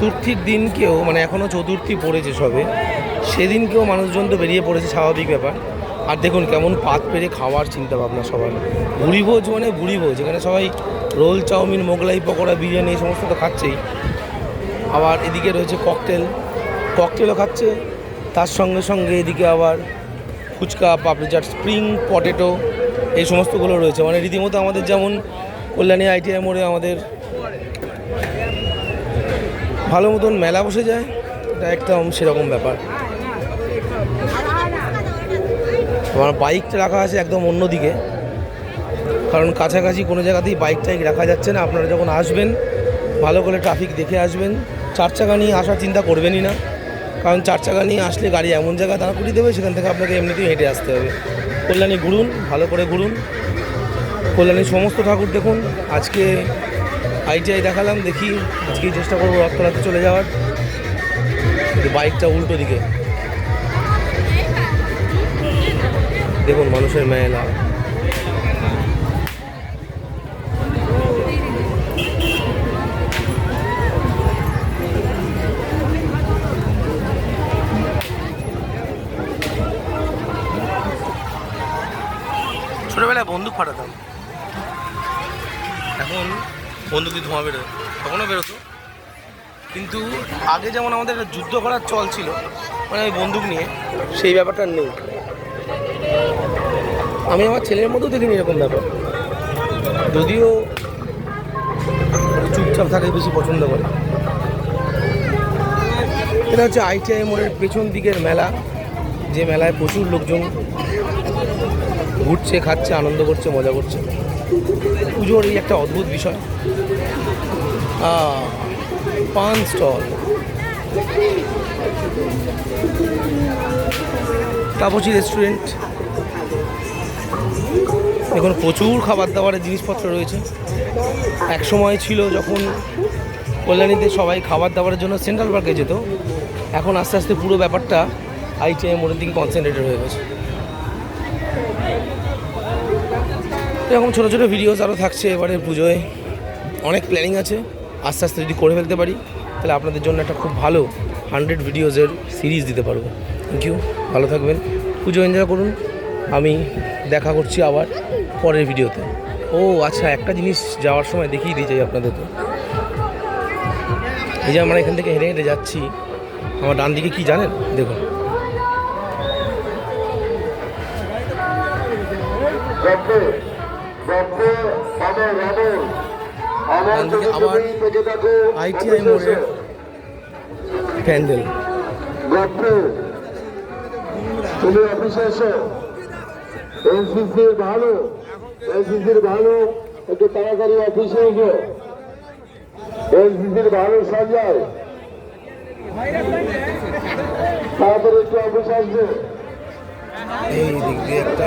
চতুর্থীর দিনকেও মানে এখনও চতুর্থী পড়েছে সবে, সেদিনকেও মানুষজন তো বেরিয়ে পড়েছে, স্বাভাবিক ব্যাপার। আর দেখুন কেমন পাত পেরে খাওয়ার চিন্তা ভাবনা সবার। বুড়ি ভোজ মানে বুড়ি ভোজ, এখানে সবাই রোল, চাউমিন, মোগলাই, পকোড়া, বিরিয়ানি, এই সমস্ত তো খাচ্ছেই। আবার এদিকে রয়েছে ককটেল ককটেলও খাচ্ছে। তার সঙ্গে সঙ্গে এদিকে আবার ফুচকা, পাপড়ি চাট স্প্রিং পটেটো এই সমস্তগুলো রয়েছে। মানে রীতিমতো আমাদের যেমন কল্যাণী আইটিআই মোড়ে আমাদের ভালো মতন মেলা বসে যায়, এটা একদম সেরকম ব্যাপার। আমার বাইকটা রাখা আছে একদম অন্যদিকে, কারণ কাছাকাছি কোনো জায়গাতেই বাইক টাইক রাখা যাচ্ছে না। আপনারা যখন আসবেন, ভালো করে ট্রাফিক দেখে আসবেন। চার চাকা নিয়ে আসার চিন্তা করবেনই না, কারণ চার চাকা নিয়ে আসলে গাড়ি এমন জায়গায় দাঁড় করিয়ে দেবে, সেখান থেকে আপনাকে এমনিতেই হেঁটে আসতে হবে। কল্যাণী ঘুরুন, ভালো করে ঘুরুন। কল্যাণীর সমস্ত ঠাকুর দেখুন। আজকে আইটিআই দেখালাম দেখি আজকেই চেষ্টা করব রথতলাতে চলে যাওয়ার। বাইকটা উল্টো দিকে। দেখুন মানুষের মেলা। ছোটবেলায় বন্দুক ফাটাতাম। এখন বন্দুক দিয়ে ধোঁয়া বেরোয়, তখনও বেরোতো। কিন্তু আগে যেমন আমাদের একটা যুদ্ধ করার চল ছিল মানে ওই বন্দুক নিয়ে, সেই ব্যাপারটা নেই। আমি আমার ছেলের মধ্যেও দেখিনি এরকম ব্যাপার। যদিও চুপচাপ থাকে বেশি পছন্দ করে। এটা হচ্ছে আইটিআই মোড়ের পেছন দিকের মেলা, যে মেলায় প্রচুর লোকজন ঘুরছে, খাচ্ছে, আনন্দ করছে, মজা করছে। পুজোর এই একটা অদ্ভুত বিষয়। পান স্টল। তাপসী রেস্টুরেন্ট। এখন প্রচুর খাবার দাবারের জিনিসপত্র রয়েছে। এক সময় ছিল যখন কল্যাণীতে সবাই খাবার দাবারের জন্য সেন্ট্রাল পার্কে যেত। এখন আস্তে আস্তে পুরো ব্যাপারটা আইটিআই মোড়ের দিকে কনসেন্ট্রেটেড হয়ে গেছে। এরকম ছোটো ছোটো ভিডিওস আরও থাকছে এবারে পুজোয়। অনেক প্ল্যানিং আছে। আস্তে আস্তে যদি করে ফেলতে পারি, তাহলে আপনাদের জন্য একটা খুব ভালো হান্ড্রেড ভিডিওসের সিরিজ দিতে পারব। থ্যাংক ইউ ভালো থাকবেন। পুজো এনজয় করুন। আমি দেখা করছি আবার পরের ভিডিওতে ও আচ্ছা একটা জিনিস যাওয়ার সময় দেখিয়ে দিয়ে যাই আপনাদেরকে। এই যে আমরা এখান থেকে হেঁটে হেঁটে যাচ্ছি। আমার ডান দিকে কি জানেন? দেখুন। গপ্পে গপ্পে আবার আইটিআই মোড়ের প্যান্ডেল। তুমি অফিসে এসো এনসিসির ভালো এনসিসির ভালো একটু তাড়াতাড়ি অফিসে এসো। এনসিসির ভালো সঞ্জয়। তাড়াতাড়ি একটু অফিস আসবে। এই দিক দিয়ে একটা